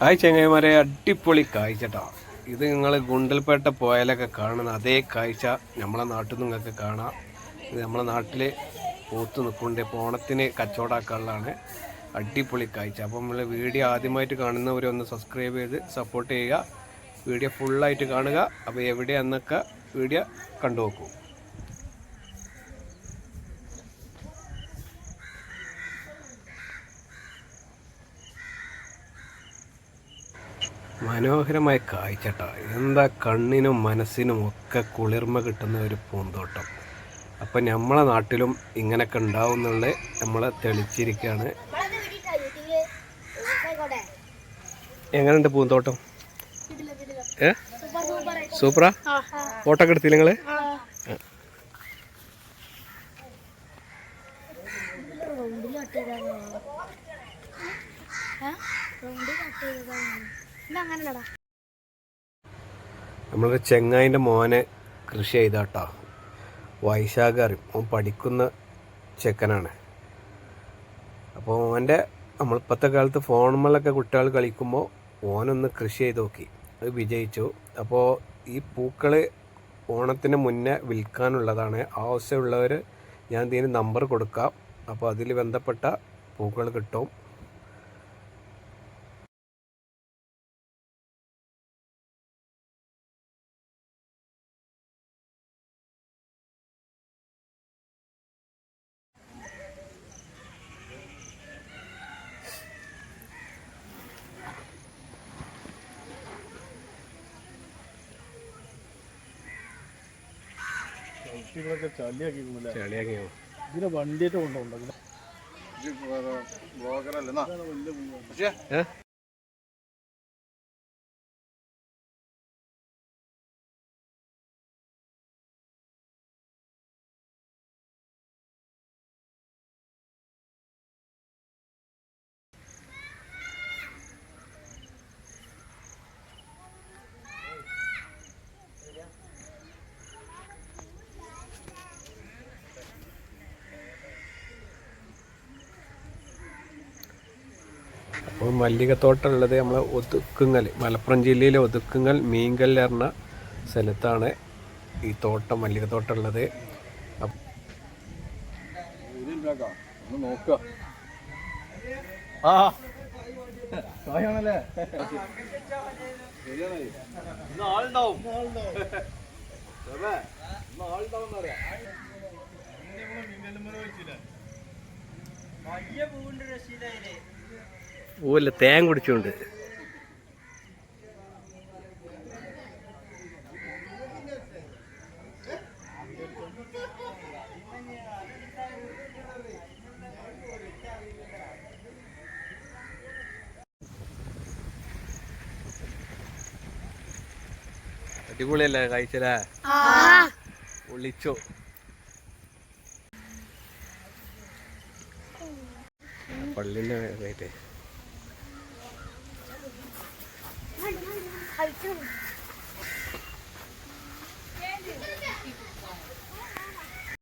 Hi ചെങ്ങൈമാരെ അടിപൊളി കാഴ്ചട്ടാ ഇത് നിങ്ങൾ ഗുണ്ടൽപേട്ട പോയാലൊക്കെ കാണുന്ന അതേ കാഴ്ച നമ്മളെ നാട്ടിൽ നിങ്ങൾക്ക് കാണാം. ഇത് നമ്മളെ നാട്ടിൽ പൂത്ത് നിൽക്കുന്നുണ്ട് ഇപ്പോൾ ഓണത്തിന് അടിപൊളി കാഴ്ച. അപ്പോൾ നമ്മൾ വീഡിയോ ആദ്യമായിട്ട് കാണുന്നവരൊന്ന് സബ്സ്ക്രൈബ് ചെയ്ത് സപ്പോർട്ട് ചെയ്യുക. വീഡിയോ ഫുള്ളായിട്ട് കാണുക. അപ്പോൾ എവിടെയാണെന്നൊക്കെ വീഡിയോ കണ്ടു നോക്കൂ. മനോഹരമായ കാഴ്ചട്ട. എന്താ കണ്ണിനും മനസ്സിനും ഒക്കെ കുളിർമ കിട്ടുന്ന ഒരു പൂന്തോട്ടം. അപ്പം നമ്മളെ നാട്ടിലും ഇങ്ങനെയൊക്കെ ഉണ്ടാവും എന്നുള്ളത് നമ്മൾ തെളിച്ചിരിക്കുകയാണ് എങ്ങനെയുണ്ട് പൂന്തോട്ടം? ഏ? സൂപ്പറാ? ഫോട്ടോ എടുത്തില്ല അങ്ങനെടാ നമ്മളൊരു ചെങ്ങായിന്റെ മോനെ കൃഷി ചെയ്താട്ടോ. വൈശാഖ അറിയും ഓൻ പഠിക്കുന്ന ചെക്കനാണ്. അപ്പോൾ ഓന്റെ നമ്മളിപ്പോഴത്തെ കാലത്ത് ഫോണുമ്മലൊക്കെ കുട്ടികൾ കളിക്കുമ്പോൾ ഓനൊന്ന് കൃഷി ചെയ്ത് നോക്കി. അത് വിജയിച്ചു. അപ്പോൾ ഈ പൂക്കൾ ഓണത്തിന് മുന്നേ വിൽക്കാനുള്ളതാണ്. ആവശ്യമുള്ളവർ ഞാൻ ഇതിന് നമ്പർ കൊടുക്കാം. അപ്പോൾ അതിൽ ബന്ധപ്പെട്ട പൂക്കൾ കിട്ടും. കുട്ടികളൊക്കെ ചളിയാക്കി ഇതിനെ വണ്ടിയിട്ട് കൊണ്ടുപോകണ്ട. അപ്പോൾ മല്ലികത്തോട്ടം ഉള്ളത് നമ്മളെ ഒതുക്കുങ്ങൽ മലപ്പുറം ജില്ലയിലെ ഒതുക്കുങ്ങൽ മീങ്കൽ എന്ന സ്ഥലത്താണ് ഈ തോട്ടം മല്ലികത്തോട്ടം ഉള്ളത് നോക്കുക ആ സായാണല്ലേ? ആളുണ്ടാവും. ഓല്ല തേൻ കുടിച്ചുകൊണ്ട് അടിപൊളിയല്ലേ കഴിച്ചല്ലേ ഒളിച്ചോ പള്ളിന്റെ 还有这个